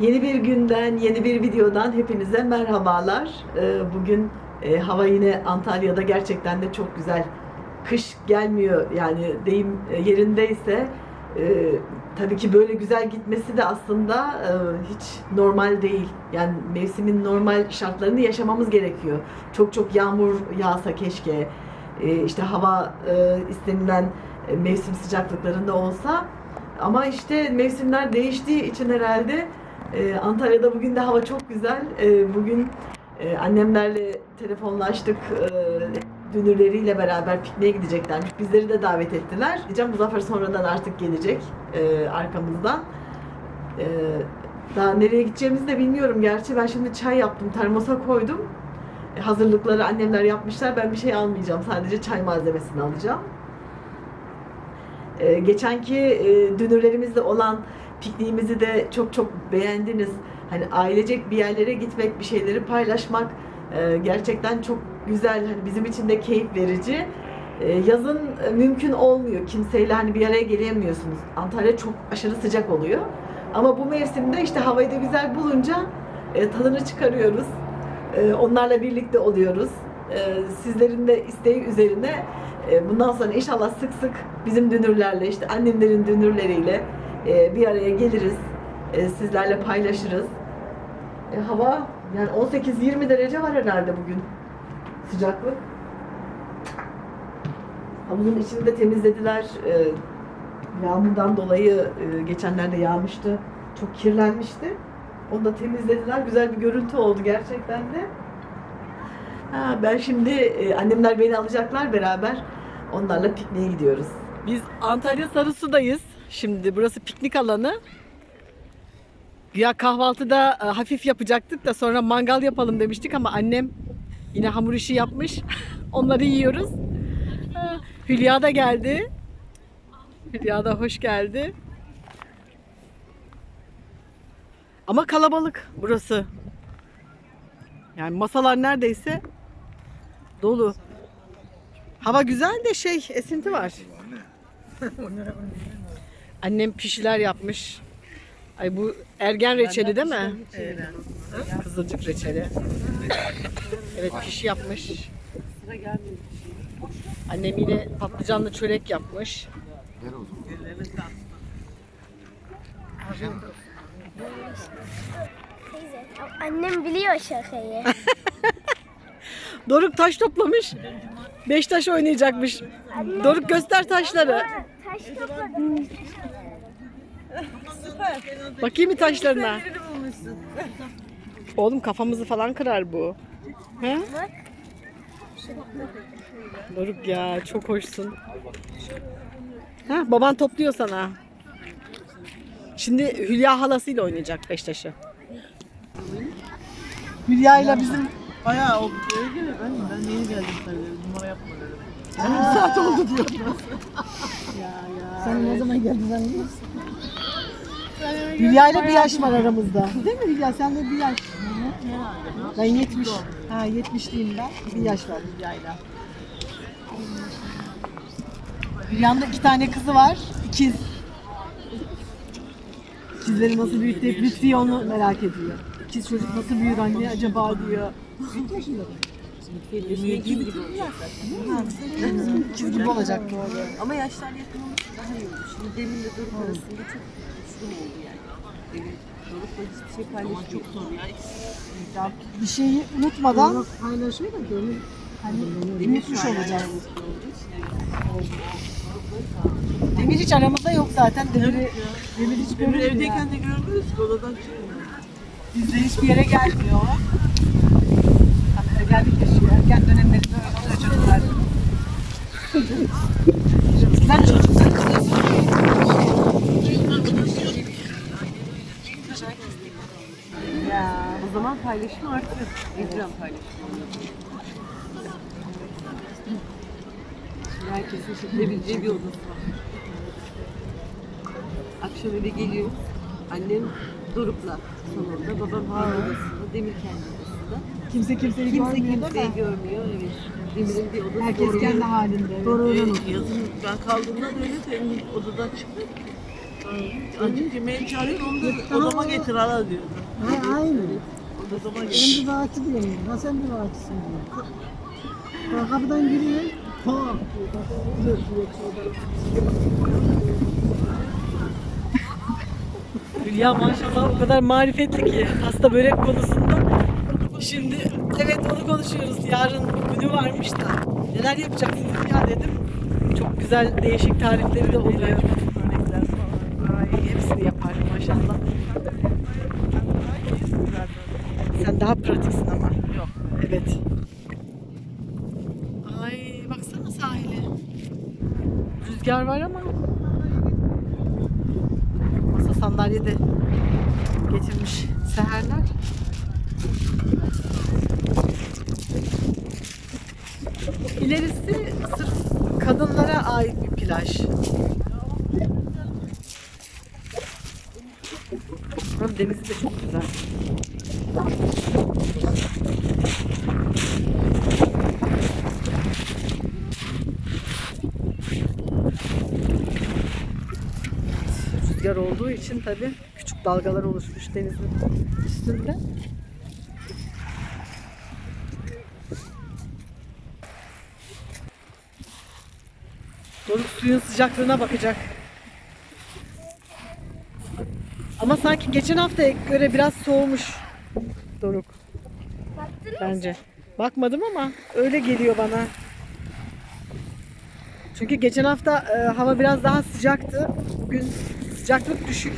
Yeni bir günden, yeni bir videodan hepinize merhabalar. Ee, Bugün e, hava yine Antalya'da gerçekten de çok güzel. Kış gelmiyor yani deyim e, yerindeyse e, tabii ki böyle güzel gitmesi de aslında hiç normal değil. Yani mevsimin normal şartlarını yaşamamız gerekiyor. Çok çok yağmur yağsa keşke, işte hava istenilen mevsim sıcaklıklarında olsa. Ama işte mevsimler değiştiği için herhalde ee, Antalya'da bugün de hava çok güzel. Ee, bugün e, annemlerle telefonlaştık. Ee, dünürleriyle beraber pikniğe gideceklermiş. Bizleri de davet ettiler. Diyeceğim Muzaffer sonradan artık gelecek e, arkamızdan. Ee, daha nereye gideceğimizi de bilmiyorum gerçi. Ben şimdi çay yaptım, termosa koydum. E, hazırlıkları annemler yapmışlar. Ben bir şey almayacağım. Sadece çay malzemesini alacağım. Ee, geçenki e, dünürlerimizle olan pikniğimizi de çok çok beğendiniz. Hani ailecek bir yerlere gitmek, bir şeyleri paylaşmak e, gerçekten çok güzel. Hani bizim için de keyif verici. E, yazın e, mümkün olmuyor. Kimseyle hani bir araya gelemiyorsunuz. Antalya çok aşırı sıcak oluyor. Ama bu mevsimde işte havayı da güzel bulunca e, tadını çıkarıyoruz. E, onlarla birlikte oluyoruz. E, sizlerin de isteği üzerine e, bundan sonra inşallah sık sık bizim dünürlerle işte annemlerin dünürleriyle e, bir araya geliriz. E, sizlerle paylaşırız. E, hava yani 18-20 derece var herhalde bugün. Sıcaklık. Havuzun içini de temizlediler. E, yağmurdan dolayı e, geçenlerde yağmıştı. Çok kirlenmişti. Onu da temizlediler. Güzel bir görüntü oldu gerçekten de. Ha, ben şimdi e, annemler beni alacaklar beraber. Onlarla pikniğe gidiyoruz. Biz Antalya Sarısu'dayız. Şimdi burası piknik alanı. Ya kahvaltıda e, hafif yapacaktık da sonra mangal yapalım demiştik ama annem yine hamur işi yapmış. Onları yiyoruz. Hülya da geldi. Hülya da hoş geldi. Ama kalabalık burası. Yani masalar neredeyse dolu. Hava güzel de şey esinti var. Annem pişiler yapmış. Ay bu ergen reçeli değil mi? Evet. Kızılcık reçeli. Evet pişi yapmış. Annem yine patlıcanlı çörek yapmış. Teyze, annem biliyor şakayı. Doruk taş toplamış. Beş taş oynayacakmış. Doruk göster taşları. Topladım. Bakayım bir taşlarına. Oğlum kafamızı falan kırar bu. He? Doruk ya çok hoşsun. Ha, baban topluyor sana. Şimdi Hülya halasıyla oynayacak beş taşı. Hülya ile bizim Bayağı o? Ben, ben yeni geldim tabii. Numara yapma dedim. Bir saat oldu diyor. ya ya. Sen ne zaman geldin sen Hülya ile bir yaş var aramızda. Değil mi Hülya? Sen de bir yaş. Ben 70. Ha 70'liyim ben. Bir yaş var Hülya'yla. Hülya'nın da iki tane kızı var. İkiz. İkizleri nasıl büyüttü? Hep Lütfiye onu merak ediyor. İkiz çocuk nasıl büyür anne acaba diyor. Yediğim gibi olacak İkiz gibi olacak. Ama yaşlar yakın olmuş daha iyi olmuş. Şimdi demin de Doruk arasında çok düşkün oldu yani. Demin Doruk'la hiçbir şey paylaşmıyor. Çok zor ya. Ya bir şeyi unutmadan Paylaşıyor da gönül. hani unutmuş olacağız. Demir hiç aramızda yok zaten. Demir, Demir hiç görmüyor. evdeyken de görmüyoruz ki odadan çıkmıyor. Bizde hiçbir yere gelmiyor. o. Hani ergenlik yaşıyor. Ergen dönemlerinde öyle oluyor çocuklar. Eskiden çocuklar Ya. O zaman paylaşım artıyor. Ekran paylaşımı. Herkesin çekilebileceği bir odası var. Akşam eve geliyor. Annem Doruk'la salonda, babam Harun odasında, Demir kendi. Kimse kimseyi Kimse görmüyor kimseyi değil mi? görmüyor. Evet. Bir odası. Herkes kendi halinde. evet. Ee, yazın ben kaldığımda da öyle de Emin odadan çıktı. Annem yemeği çağırıyor onu da odama getir hala diyor. Ha, aynı. Odama Ben getir. bir vakit diyorum. Ha sen bir vakitsin diyor. Ha, kapıdan giriyor. Ha. diyor. Hülya maşallah o kadar marifetli ki hasta börek konusunda. Şimdi evet onu konuşuyoruz. Yarın günü varmış da neler yapacaksınız ya dedim. Çok güzel değişik tarifleri de oluyor. Örnekler falan. Ay, hepsini yapar maşallah. Sen daha pratiksin ama. Yok. Evet. Ay baksana sahile. Rüzgar var ama masa sandalye de getirmiş ait bir plaj. Buranın denizi de çok güzel. Rüzgar olduğu için tabii küçük dalgalar oluşmuş denizin üstünde. Doruk suyun sıcaklığına bakacak. Ama sanki geçen haftaya göre biraz soğumuş Doruk Baktın mı? bence. Bakmadım ama öyle geliyor bana. Çünkü geçen hafta e, hava biraz daha sıcaktı. Bugün sıcaklık düşük.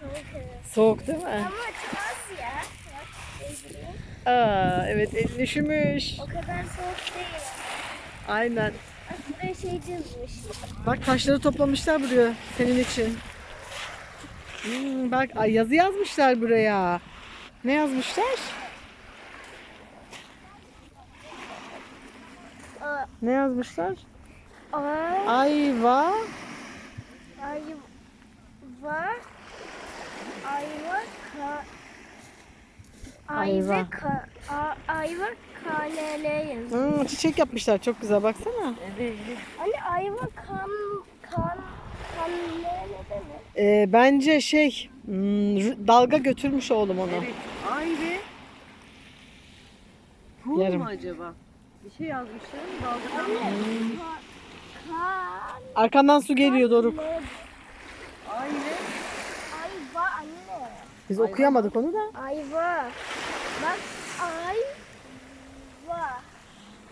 Soğuk. Soğuk değil mi? Ama az ya. Aa, evet elin üşümüş. O kadar soğuk değil. Aynen. Buraya şey çizmiş. Bak taşları toplamışlar buraya senin için. Hmm, bak ay yazı yazmışlar buraya. Ne yazmışlar? Aa, Ne yazmışlar? Ay, Ayva. ayva, ayva, ka, Ayva. Ayva, ayva, kalele yazıyor. Hmm, çiçek yapmışlar çok güzel baksana. Evet. Anne ayva kan, kan, kalele demek. Ee, bence şey hmm, dalga götürmüş oğlum onu. Evet. Ay be. Pul Yarım. mu acaba? Bir şey yazmışlar ama dalgadan mı? Kan, Arkandan su geliyor Doruk. le, Ay be. ayva anne. Biz okuyamadık onu da. Ayva. Bak ayva.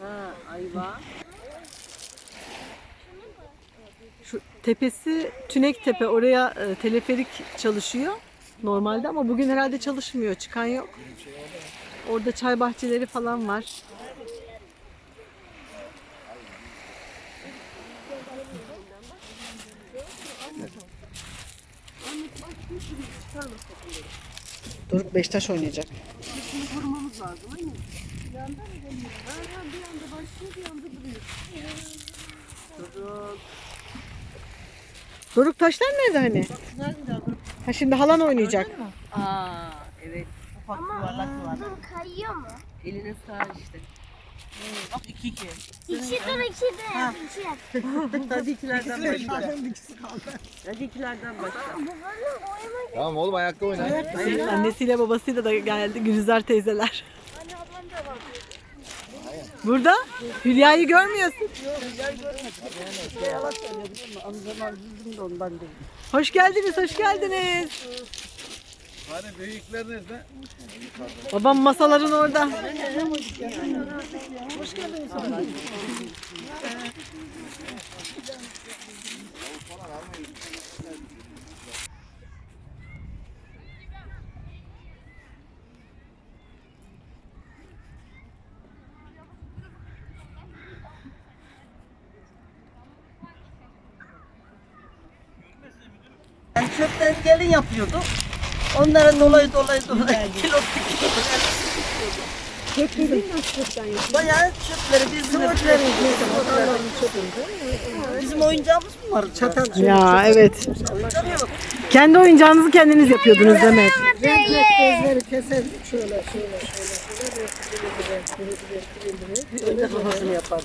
Ha ayva. Şu tepesi Tünek Tepe oraya e, teleferik çalışıyor normalde ama bugün herhalde çalışmıyor. Çıkan yok. Orada çay bahçeleri falan var. Doruk Beşiktaş oynayacak. Şunu korumamız lazım değil mi? Bir anda mı dönüyor? Ha, bir anda başlıyor bir anda duruyor. Doruk. Doruk taşlar nerede hani? Doruk? Ha şimdi halan oynayacak. Aa evet. Ufak yuvarlak var. Dur kayıyor mu? Eline sığar işte. Bak iki iki. İki dur iki de. İki yap. Hadi ikilerden başla. Hadi ikilerden başla. Tamam oğlum ayakta oyna. Senin annesiyle babasıyla da geldi Gülizar teyzeler. Anne ablam da var. Burada Hülya'yı görmüyorsun. Hoş geldiniz, hoş geldiniz. Hani büyükler nerede? Babam masaların orada. Yani çöpten gelin yapıyordu. Onlara dolayı dolayı dolayı kilo kilo Bayağı çöpleri bizim çöpleri Bizim oyuncağımız mı var? Çatal. Ya evet. Kendi oyuncağınızı kendiniz yapıyordunuz demek. Renkli bezleri keserdik şöyle şöyle şöyle. Önce kafasını yapar.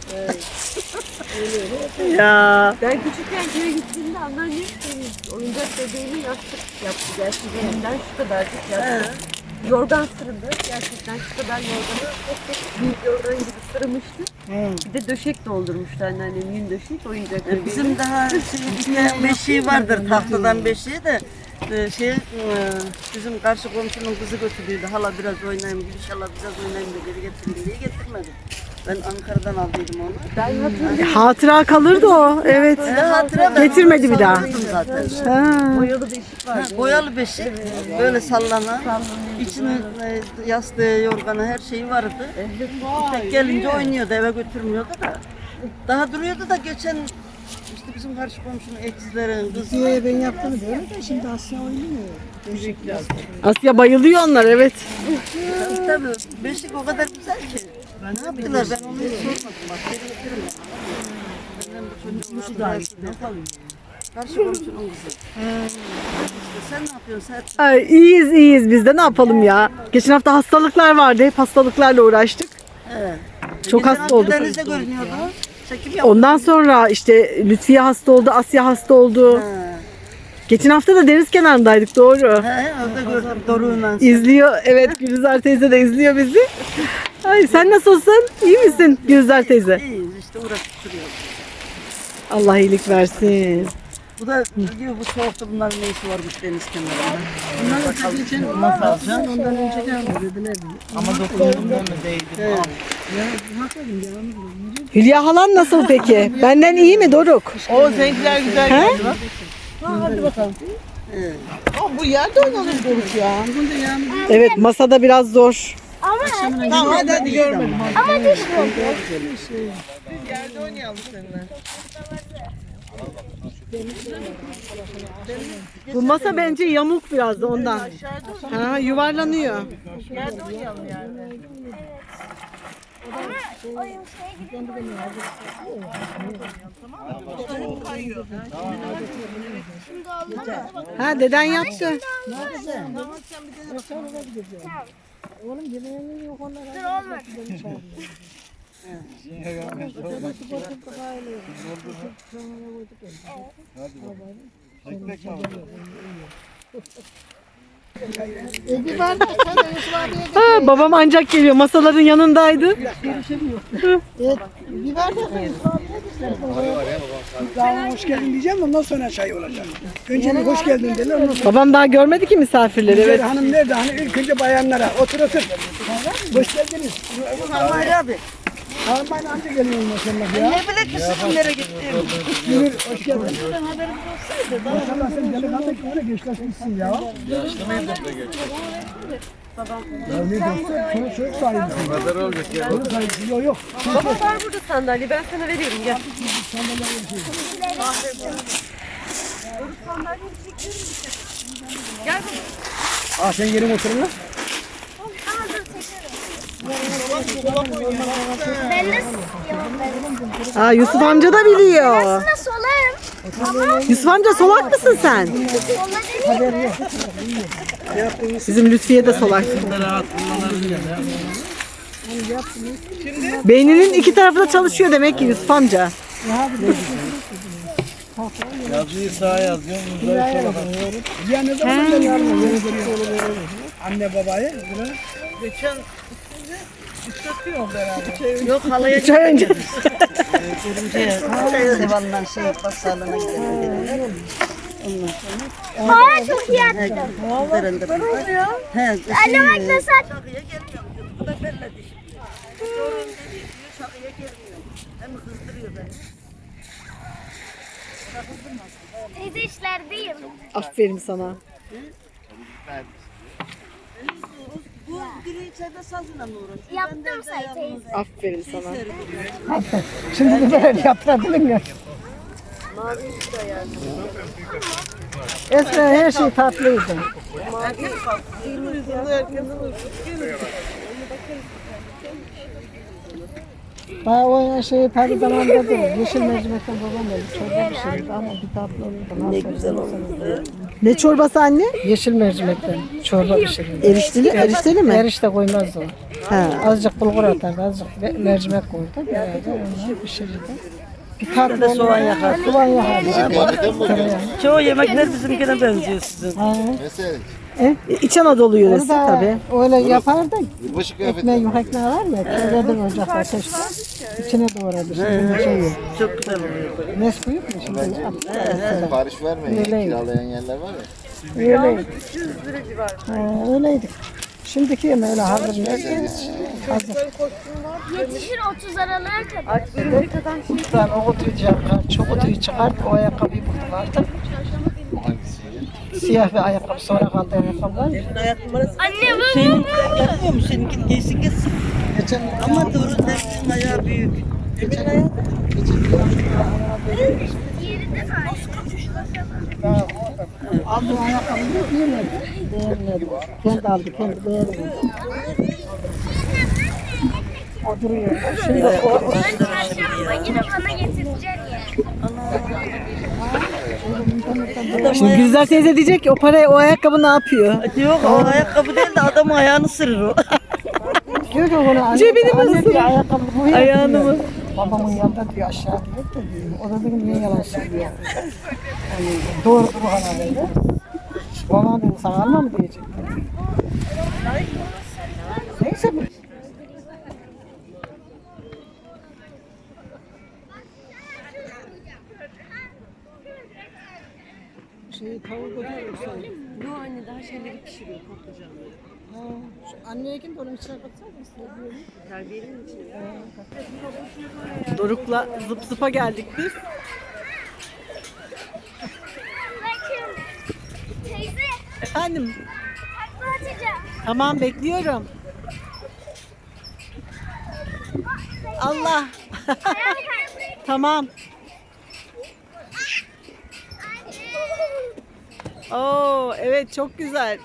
Ya Ben küçükken köye gittiğimde anneannem oyuncak bebeğimi yastık yaptı gerçekten şu kadarcık yastık. Yorgan sırımdı. Gerçekten şu kadar yorganı tek tek büyük yorgan gibi sırmıştı. Bir de döşek doldurmuştu anneannem yün döşek oyuncak bebeği. Bizim daha şey, beşiği vardır tahtadan beşiği de e, şey e, bizim karşı komşunun kızı götürdüydü. Hala biraz oynayayım, inşallah biraz oynayayım da geri getireyim diye getirmedim. Ben Ankara'dan aldıydım onu. Ben hatırlıyorum. hatıra kalırdı o. Evet. Hatıra ben Getirmedi bir daha. sallıyordum zaten. Ha. Boyalı beşik Ha, vardı. boyalı beşik, böyle sallanan, içine e, yastığı, yorganı her şeyi vardı. İşte gelince oynuyordu, eve götürmüyordu da. Daha duruyordu da geçen işte bizim karşı komşunun ekizlerin kızı. Ben yaptım diyorum da şimdi Asya oynuyor. Asya bayılıyor onlar evet. Tabii beşik o kadar güzel ki. Ne yaptılar ben onu hiç sormadım bak. Geri getirin. Benden bu çocuğun da ne yapalım? Karşı komşunun kızı. İşte sen ne yapıyorsun sen? Ay, iyiyiz iyiyiz biz de ne yapalım ya. Geçen hafta hastalıklar vardı. Hep hastalıklarla uğraştık. Evet. Çok Geçen hasta olduk. Denizde görünüyordu. Çekim yaptık. Ondan sonra işte Lütfiye hasta oldu, Asya hasta oldu. Ha. Geçen hafta da deniz kenarındaydık doğru. He, orada gördüm Doruk'la. İzliyor. Evet Gülizar teyze de izliyor bizi. Ay sen nasılsın? İyi misin Gülizar teyze? İyiyiz işte uğraşıp duruyoruz. Allah iyilik versin. Bu da diyor bu soğukta bunların ne işi varmış deniz kenarında. Bunlar için nasıl alacaksın? Ondan önce geldi dediler. Ama dokunduğunda mı değdi? Hülya halan nasıl peki? Benden iyi mi Doruk? O renkler güzel geldi bak. Hadi bakalım. Evet. Bu yerde oynanır Doruk ya. Bunda yani. Evet masada biraz zor. Ama Tamam hadi hadi görmedim. ama düşmedi. Yerde oynayalım seninle. Bu masa bence yamuk biraz da ondan. Ha, yuvarlanıyor. Oyun şeye gidelim. Şimdi oldu mu? Ha deden yaptı. Oğlum yemeğinin yok onlara. Dur olmadı. E bir bardak sen de Yusuf abiye gel. Ha, babam ancak geliyor. Masaların yanındaydı. Evet, abiye gel. Daha hoş geldin diyeceğim ondan sonra çay olacak. Önce bir hoş geldin derler ondan sonra. Babam daha görmedi ki misafirleri. Evet. Hanım nerede? Hani ilk önce bayanlara otur otur. Hoş geldiniz. Hayır abi. Almayla anca geliyor maşallah ya. Ne bile ki sizin gittiğim. Buyur hoş geldin. Maşallah sen delikanlı ki öyle gençleşmişsin ya. Yaşlı mıydın peki? Ya ne dostum? Çocuk çocuk sahibisin. Kadar olacak ya. Çocuk sahibisin. Yok yok. Baba var burada sandalye ben sana veriyorum gel. Gel baba. Aa sen yerin oturun lan. Ben Yusuf amca da biliyor. Yusuf amca solak mısın sen? Bizim Lütfiye de solak. Beyninin iki tarafı da çalışıyor demek ki Yusuf amca. Yazıyı sağa yazıyorsun. Hizaya bak. Yeğenize mi Anne babaya. Geçen Yok halaya Üç ay önce. Sevan'dan şey çok iyi attın. Valla süper oluyor. Anne bak nasıl attın. Bu da benimle dişim. İşte oraya gidiyor çakıya gelmiyorum. Hem kızdırıyor beni. Teyze işlerdeyim. Aferin sana. Bu içeride sazla mı uğraşıyor? Yaptım say teyze. Aferin sana. Şimdi de böyle yaptırdın ya. Esra her şey tatlıydı. Daha o şey tadı zamanda değil. Yeşil mercimekten babam öyle çorba pişirirdi ama bir tatlı olurdu. Ne güzel olurdu. Ne çorbası anne? Yeşil mercimekten çorba pişirildi. Erişteli, erişteli mi? Erişte koymaz o. Ha. Azıcık bulgur atardı, azıcık me- mercimek koydu. Beraber onu pişirirdi. Bir tatlı soğan yakar. Soğan yakar. Çoğu yemekler bizimkine benziyor sizin. E, İç Anadolu yöresi Onu da tabii. öyle yapardı. Yılbaşı Ekmeği ekmeği var ya, köyledin ocakta ateşte. İçine doğradı. Şimdi şey yok. Çok güzel oluyor. Nesquik mi şimdi? Sipariş vermeyin. Öyleydi. Kiralayan yerler var ya. Öyleydi. Ha, öyleydi. Şimdiki yeme öyle hazır ne? Hazır. Yetişir 30 aralığa kadar. Buradan o kutuyu çıkar, çok kutuyu çıkart, o ayakkabıyı buldulardı. Siyah bir ayakkabı, sonra kaldı ayakkabılar. Anne bu Senin yapmıyor mu? Seninkini giysin gitsin. Geçen Ama doğru dersin ayağı büyük. Geçen ayağı yeri de var. Aldım ayakkabıyı, yemedi. Beğenmedi. Kendi aldı, kendi beğenmedi. O duruyor. Şimdi o, getireceksin ya. Şimdi Gülzar teyze diyecek ki o parayı o ayakkabı ne yapıyor? Yok o ayakkabı değil de adamın ayağını sırır o. diyor ki ona anne, Cebini mi diyor, ayakkabı bu ya Ayağını mı? Babamın yanında diyor aşağı diyor da diyor. O da dedim niye yalan söylüyor. Yani, doğru bu hala böyle. Babam dedi sana alma mı diyecek. Neyse bu. Şey tavuk ödüyorsa. Yo anne daha şeyleri pişiriyor patlıcanları. Anneye kim de onun içine. Terbiyenin içine. Doruk'la zıp zıpa geldik biz. Bakın. Teyze Efendim takla atacağım. tamam bekliyorum. Allah. tamam. Oo evet çok güzel.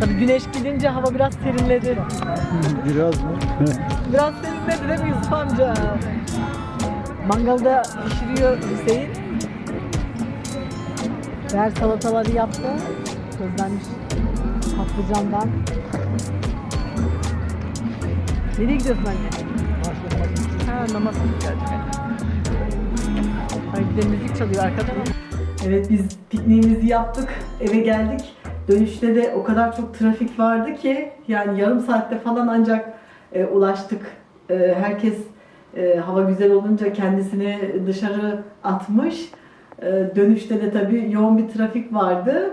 Tabii güneş gidince hava biraz serinledi. Biraz mı? Biraz serinledi değil mi Yusuf amca? Mangalda pişiriyor Hüseyin. Ver salataları yaptı. Közlenmiş patlıcandan. Nereye gidiyorsun anne? Ha namaz kılacağız. Bir müzik çalıyor arkada. Evet biz pikniğimizi yaptık. Eve geldik. Dönüşte de o kadar çok trafik vardı ki yani yarım saatte falan ancak e, ulaştık. E, herkes e, hava güzel olunca kendisini dışarı atmış. E, dönüşte de tabii yoğun bir trafik vardı.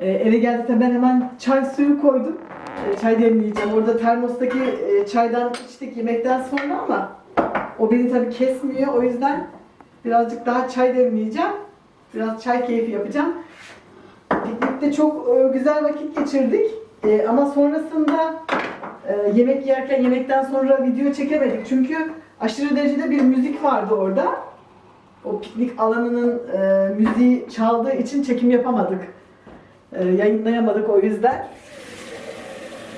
E, eve geldikte ben hemen çay suyu koydum. E, çay demleyeceğim. Orada termostaki e, çaydan içtik yemekten sonra ama o beni tabii kesmiyor. O yüzden birazcık daha çay demleyeceğim. Biraz çay keyfi yapacağım. Piknikte çok e, güzel vakit geçirdik. E, ama sonrasında e, yemek yerken yemekten sonra video çekemedik. Çünkü aşırı derecede bir müzik vardı orada. O piknik alanının müziği çaldığı için çekim yapamadık. Yayınlayamadık o yüzden.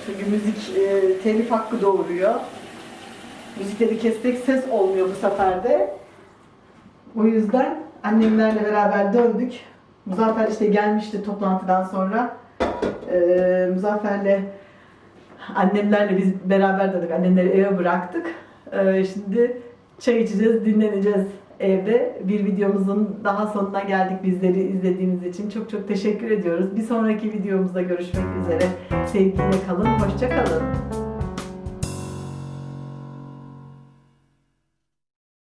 Çünkü müzik e, telif hakkı doğuruyor. Müzikleri kessek ses olmuyor bu sefer de. O yüzden annemlerle beraber döndük. Muzaffer işte gelmişti toplantıdan sonra. Ee, Muzaffer'le annemlerle biz beraber döndük. Annemleri eve bıraktık. Ee, şimdi çay içeceğiz, dinleneceğiz evde. Bir videomuzun daha sonuna geldik bizleri izlediğiniz için. Çok çok teşekkür ediyoruz. Bir sonraki videomuzda görüşmek üzere. Sevgiyle kalın, hoşça kalın.